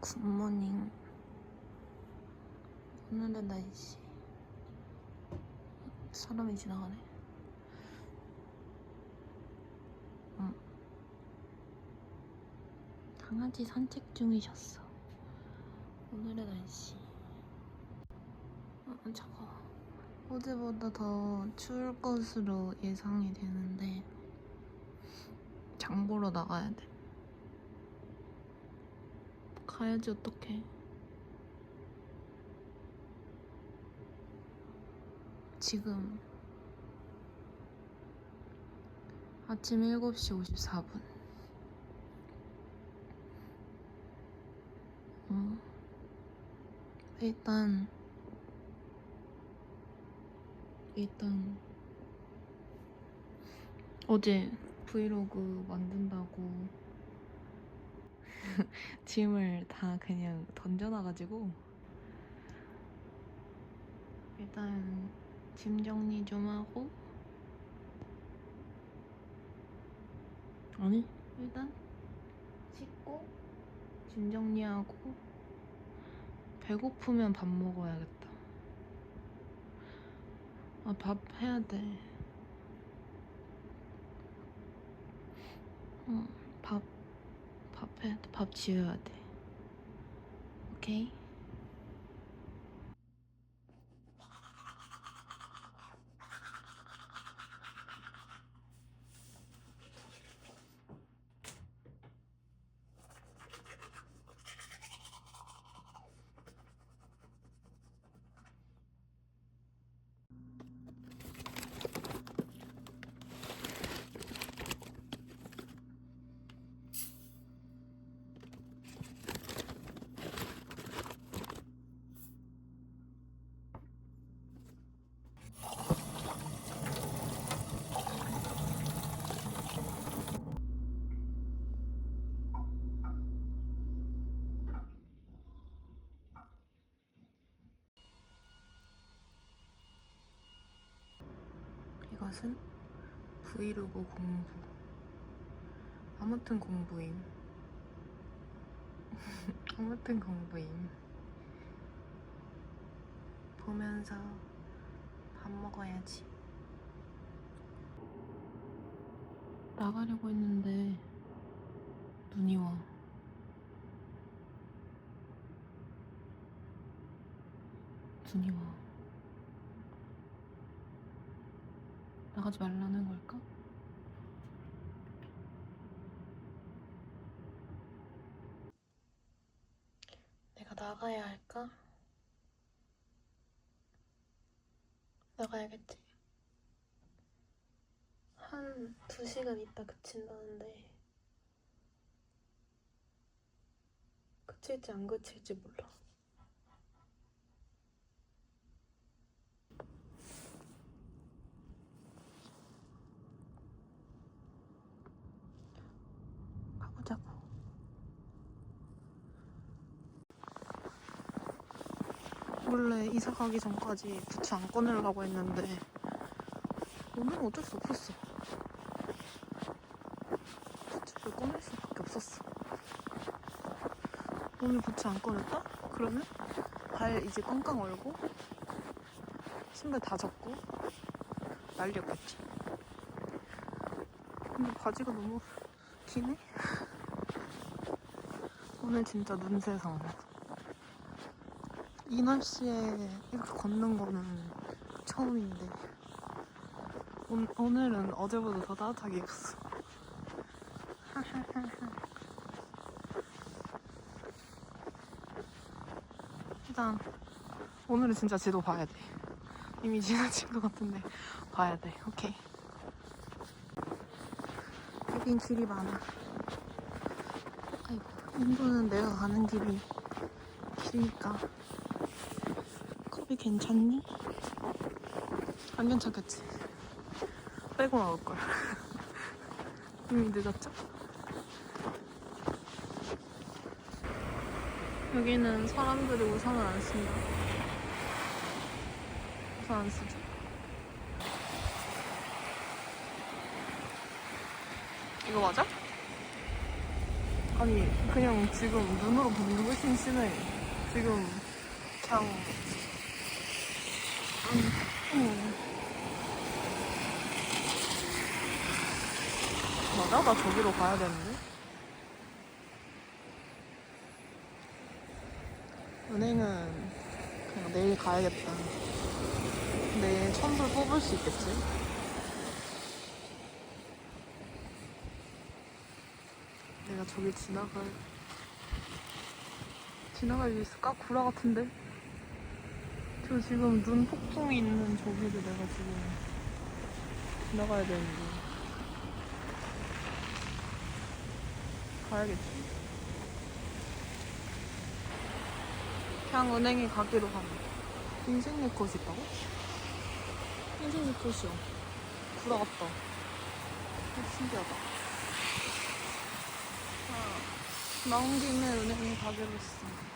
굿모닝. 오늘의 날씨. 사람이 지나가네. 응. 강아지 산책 중이셨어. 오늘의 날씨. 아, 차가워. 어제보다 더 추울 것으로 예상이 되는데, 장 보러 나가야 돼. 가야지, 어떡해. 지금 아침 7시 54분. 음. 일단 일단 어제 브이로그 만든다고 짐을 다 그냥 던져놔가지고. 일단 짐 정리 좀 하고. 아니? 일단 씻고 짐 정리하고 배고프면 밥 먹어야겠다. 아 밥 해야 돼. 응, 돼. 밥 지어야 돼. 오케이? 이 것은 브이로그 공부. 아무튼 공부임. 아무튼 공부임. 보면서 밥 먹어야지. 나가려고 했는데 눈이 와. 눈이 와. 나가지 말라는 걸까? 내가 나가야 할까? 나가야겠지. 한 두 시간 있다 그친다는데 그칠지 안 그칠지 몰라. 원래 이사 가기 전까지 부츠 안 꺼내려고 했는데 오늘은 어쩔 수 없었어. 부츠를 꺼낼 수밖에 없었어. 오늘 부츠 안 꺼냈다? 그러면 발 이제 꽝꽝 얼고 신발 다 젖고 난리였겠지. 근데 바지가 너무 기네? 오늘 진짜 눈 세상. 이 날씨에 이렇게 걷는 거는 처음인데 오, 오늘은 어제보다 더 따뜻하게 입었어. 일단 오늘은 진짜 지도 봐야 돼. 이미 지나친 것 같은데 봐야 돼. 오케이. 여긴 길이 많아. 아이고, 인도는 내가 가는 길이 길니까. 컵이 괜찮니? 안 괜찮겠지? 빼고 나올 걸. 이미 늦었죠? 여기는 사람들이 우산을 안 쓴다. 우산 안 쓰죠? 이거 맞아? 아니 그냥 지금 눈으로 보는 게 훨씬 심해. 지금 그냥. 맞아? 나 저기로 가야 되는데. 은행은 그냥 내일 가야겠다. 내일 천불 뽑을 수 있겠지? 내가 저기 지나갈 지나갈 수 있을까? 구라 같은데? 저 지금 눈 폭풍이 있는 저기를 내가 지금 지나가야 되는데. 가야겠지? 그냥 은행에 가기로 합니다 인생 네컷 있다고? 인생 네컷이요 같다. 어, 신기하다. 아, 나온 김에 은행에 가기로 했어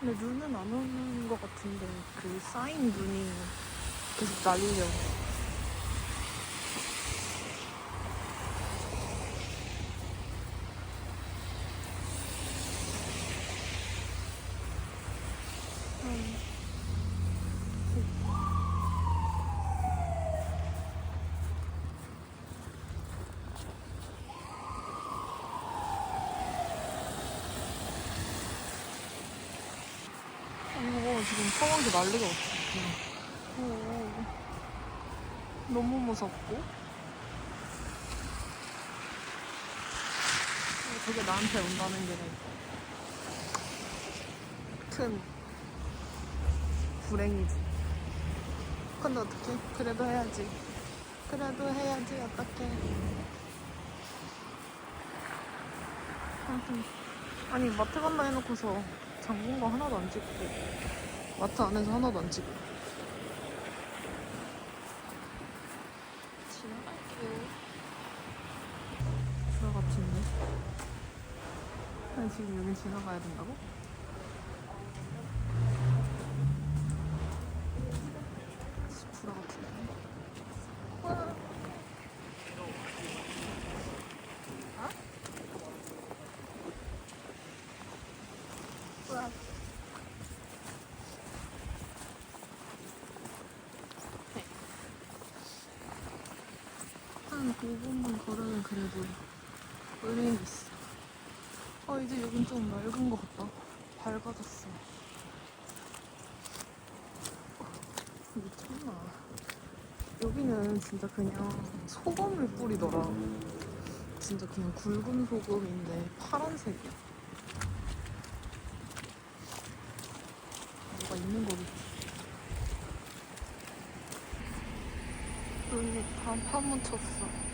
근데 눈은 안 오는 것 같은데 그 쌓인 눈이 계속 날려 음. 아, 이거 지금 서원지 난리가 없어. 오, 너무 무섭고. 어, 저게 나한테 온다는 게 큰 불행이지. 근데 어떡해? 그래도 해야지. 그래도 해야지. 어떡해. 아무튼. 아니, 마트 간다 해놓고서 장본 거 하나도 안 찍고 마트 안에서 하나도 안 찍고 지나갈게요. 불화 같은데 아니 지금 여기 지나가야 된다고? 불화 같은데 불화 한 5분만 걸으면 그래도 은행이 있어. 어, 이제 여긴 좀 맑은 것 같다. 밝아졌어. 미쳤나. 여기는 진짜 그냥 소금을 뿌리더라. 진짜 그냥 굵은 소금인데 파란색이야. 뭐가 있는 거겠지. 눈이 다 파묻혔어.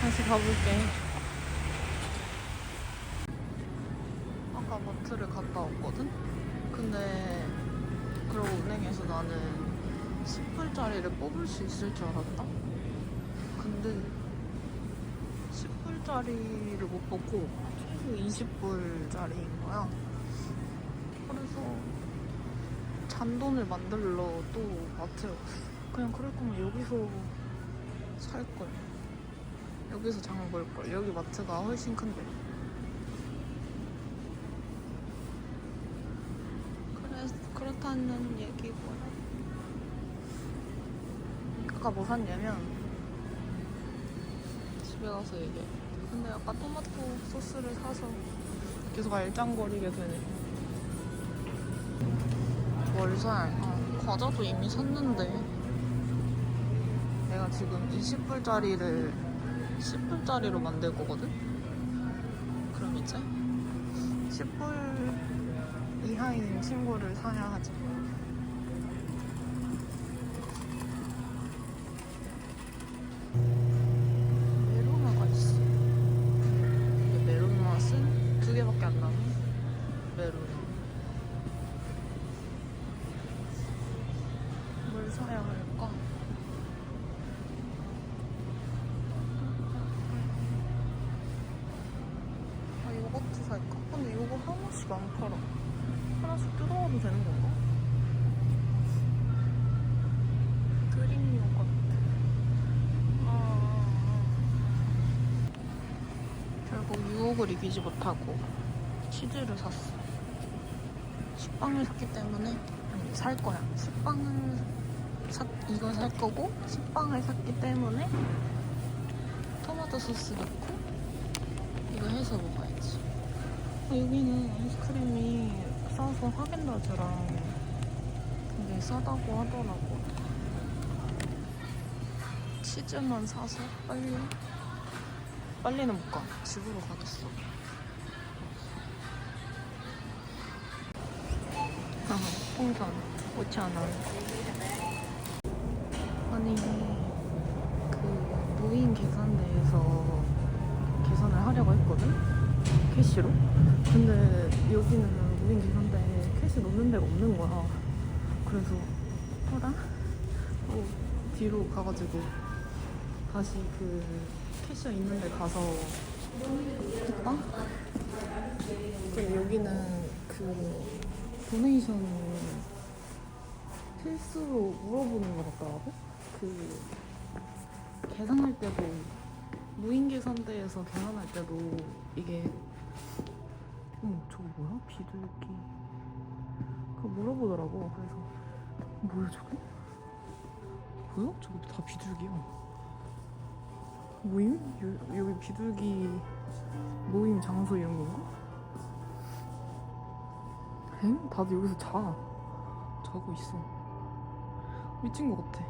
다시 가볼게. 아까 마트를 갔다 왔거든? 근데, 그러고 은행에서 나는 10불짜리를 뽑을 수 있을 줄 알았다? 근데, 10불짜리를 못 뽑고, 20불짜리인 거야. 그래서 잔돈을 만들러 또 마트에. 그냥 그럴 거면 여기서 살 걸. 여기서 장을 볼 걸. 여기 마트가 훨씬 큰데. 그래 그렇다는 얘기고요. 아까 뭐 샀냐면 집에 가서 얘기해. 근데 아까 토마토 소스를 사서 계속 알짱거리게 되네. 월살. 아, 과자도 이미 샀는데. 내가 지금 20불짜리를 10불짜리로 만들 거거든? 그럼 이제 10불 이하인 친구를 사야 하지. 메로나가 있어. 이게 메론 맛은 두 개밖에 안 남은 메로나. 뭘 사야 할까? 아, 요거트 살까? 근데 요거 하나씩 안 팔아. 하나씩 뜯어와도 되는 건가? 유혹을 이기지 못하고 치즈를 샀어. 식빵을 샀기 때문에 아니 살 거야. 식빵을 사, 이걸 살 거고 식빵을 샀기 때문에 토마토 소스 넣고 이거 해서 먹어야지. 어, 여기는 아이스크림이 싸서 하겐다즈랑 굉장히 싸다고 하더라고. 치즈만 사서 빨리 빨리는 못 가. 집으로 가겠어. 아, 풍선 5,000원. 아니, 그 무인 계산대에서 계산을 하려고 했거든? 캐시로? 근데 여기는 무인 계산대에 캐시 넣는 데가 없는 거야. 그래서, 어라? 어, 뒤로 가가지고 다시 그 캐시어 있는 데 가서 했다? 그리고 여기는 그 도네이션 필수로 물어보는 것 같더라고? 그 계산할 때도 무인 계산대에서 계산할 때도 이게 어 저거 뭐야? 비둘기 그거 물어보더라고 그래서 뭐야 저게? 뭐야? 저거 다 비둘기야 모임? 여, 여기 비둘기 모임 장소 이런 건가? 엥? 다들 여기서 자 자고 있어 미친 것 같아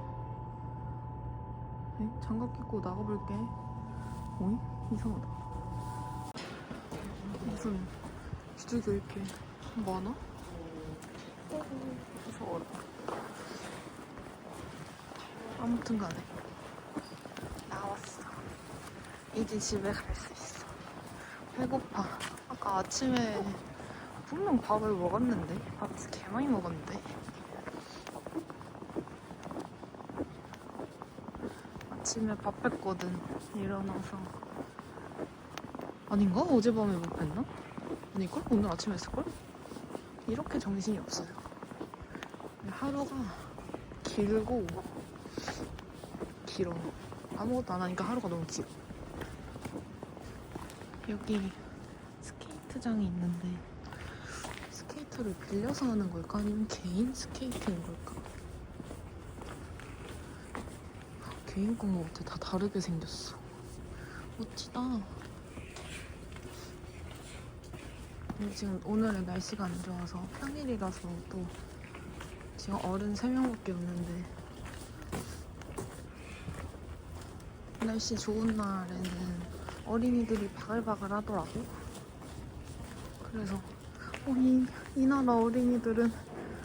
엥? 장갑 끼고 나가볼게 어이? 이상하다 무슨 비둘기 왜 이렇게 많아? 무서워라 아무튼 간에 나왔어 이제 집에 갈 수 있어 배고파 아까 아침에 분명 밥을 먹었는데 밥 개 많이 먹었는데 아침에 밥 했거든 일어나서 아닌가? 어젯밤에 못 했나? 아닐걸? 오늘 아침에 했을걸? 이렇게 정신이 없어요 하루가 길고 길어 아무것도 안 하니까 하루가 너무 길어 여기 스케이트장이 있는데 스케이트를 빌려서 하는 걸까? 아니면 개인 스케이트인 걸까? 개인 건것 같아. 다 다르게 생겼어. 멋지다. 지금 오늘은 날씨가 안 좋아서 평일이라서 또 지금 어른 3명밖에 없는데 날씨 좋은 날에는 어린이들이 바글바글 하더라고. 그래서 어, 이, 이 나라 어린이들은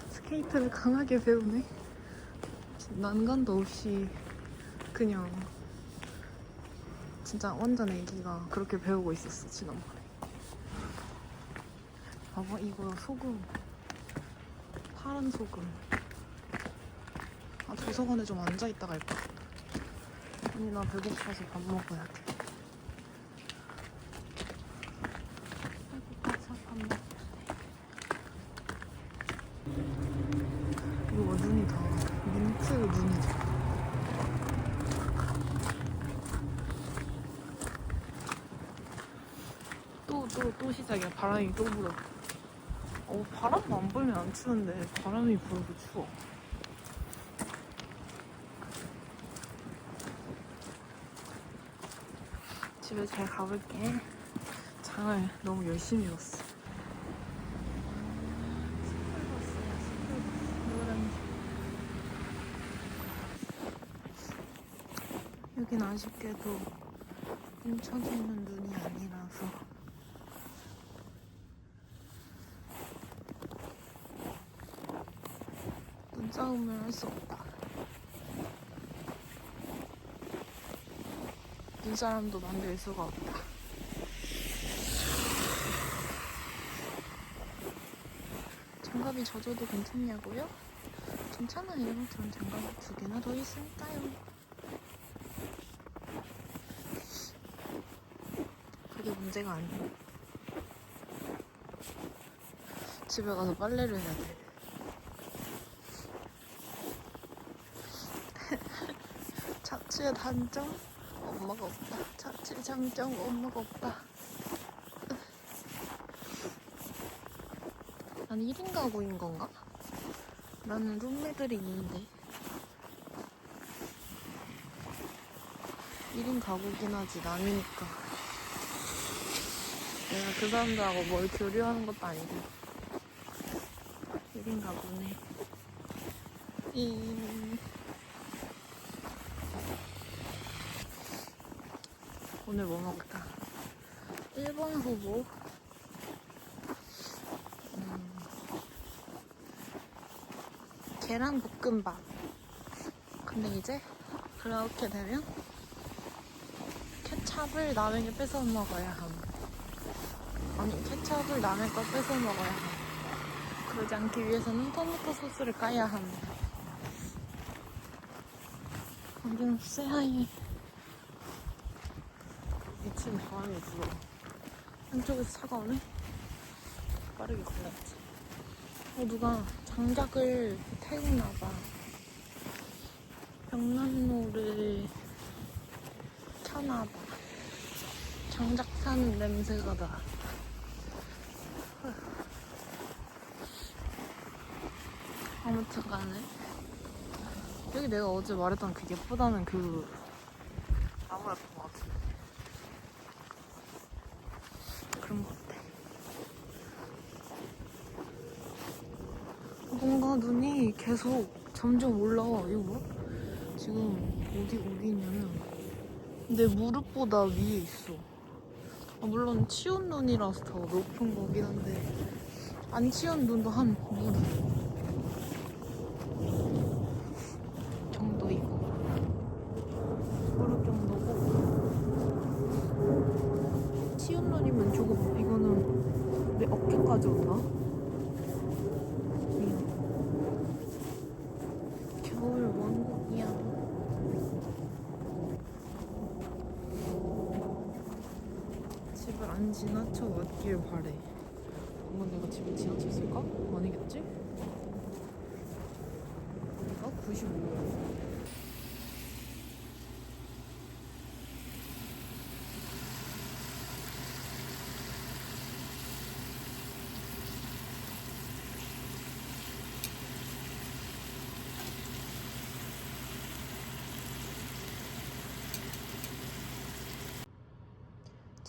스케이트를 강하게 배우네. 난간도 없이 그냥 진짜 완전 애기가 그렇게 배우고 있었어 지난번에. 봐봐 이거 소금 파란 소금. 아 도서관에 좀 앉아 있다가 할까? 아니 나 배고파서 밥 먹어야 돼. 배고파서 밥 먹어야 돼. 이거 봐, 눈이 다 민트 눈이죠. 또또또 시작이야. 바람이 또 불어. 어 바람 안 불면 안 추운데 바람이 불어도 추워. 집에 잘 가볼게. 장을 너무 열심히. 노란색. 여긴 아쉽게도 뭉쳐져 있는 눈이 아니라서 눈싸움을 할 수 없다. 눈사람도 만들 수가 없다. 장갑이 젖어도 괜찮냐고요? 괜찮아요. 전 장갑이 두 개나 더 있으니까요. 그게 문제가 아니에요. 집에 가서 빨래를 해야 돼. 차치가 단점? 엄마가 없다. 자취 장점 엄마가 없다. 난 1인 가구인 건가? 나는 룸메들이 있는데. 1인 가구긴 하지, 남이니까. 내가 그 사람들하고 뭘 교류하는 것도 아니고. 1인 가구네. 이... 오늘 뭐 먹을까? 1번 후보. 음, 계란 볶음밥. 근데 이제 그렇게 되면 케찹을 남에게 뺏어 먹어야 함. 아니 케찹을 남의 거 뺏어 먹어야 함. 그러지 않기 위해서는 토마토 소스를 까야 합니다 완전 쎄하이 미친 바람이 불어. 한쪽에서 차가 오네? 빠르게 걸어야지. 어 누가 장작을 태우나봐. 벽난로를 켜나봐. 장작 타는 냄새가 나. 아무튼 간에 여기 내가 어제 말했던 그 예쁘다는 그 나무였던 것 같은데 그런 것 같아 뭔가 눈이 계속 점점 올라와. 이거 뭐? 지금 어디 어디 있냐면 내 무릎보다 위에 있어. 아, 물론 치운 눈이라서 더 높은 거긴 한데 안 치운 눈도 한 무릎 치운 눈이면 조금 이거는 내 어깨까지 온다 음. 겨울 왕국이야 집을 안 지나쳐 왔길 바래 방금 내가 집을 지나쳤을까? 아니겠지? 여기가 95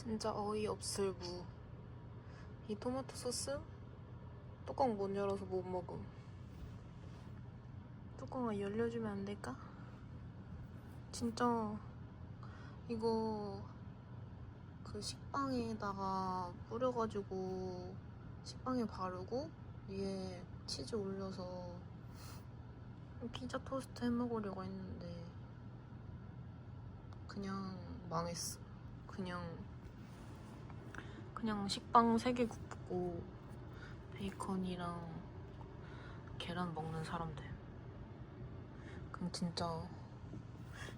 진짜 어이없을 무. 이 토마토 소스 뚜껑 못 열어서 못 먹음. 뚜껑을 열려주면 안 될까? 진짜 이거 그 식빵에다가 뿌려가지고 식빵에 바르고 위에 치즈 올려서 피자 토스트 해 먹으려고 했는데 그냥 망했어. 그냥 그냥 식빵 3개 굽고 베이컨이랑 계란 먹는 사람들. 그럼 진짜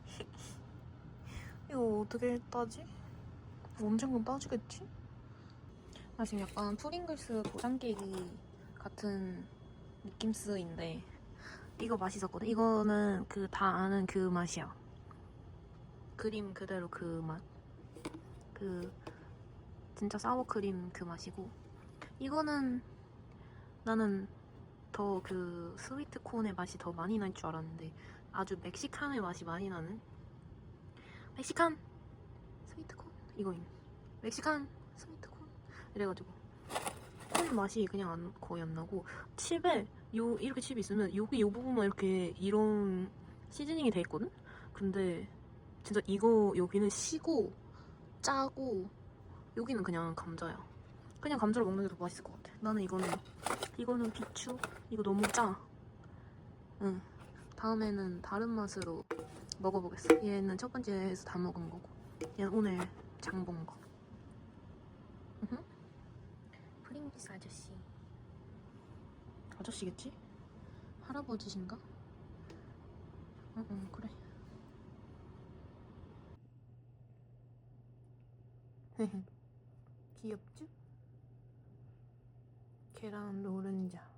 이거 어떻게 따지? 언젠간 따지겠지? 나 지금 약간 프링글스 도장 깨기 같은 느낌스인데 이거 맛있었거든. 이거는 그 다 아는 그 맛이야. 그림 그대로 그 맛. 그 진짜 사워크림 그 맛이고. 이거는 나는 더 그 스위트 콘의 맛이 더 많이 날 줄 알았는데 아주 멕시칸의 맛이 많이 나는? 멕시칸 스위트 콘? 이거임 멕시칸 스위트 콘? 이래가지고. 콘 맛이 그냥 안, 거의 안 나고 칩에 요 이렇게 칩이 있으면 여기 요 부분만 이렇게 이런 시즈닝이 돼 있거든? 근데 진짜 이거 여기는 시고 짜고 여기는 그냥 감자야. 그냥 감자로 먹는 게 더 맛있을 것 같아. 나는 이거는 이거는 비추. 이거 너무 짜. 응. 다음에는 다른 맛으로 먹어보겠어. 얘는 첫 번째에서 다 먹은 거고. 얘는 오늘 장 본 거. 프링기스 아저씨. 아저씨겠지? 할아버지신가? 응, 응, 그래. 귀엽죠? 계란 노른자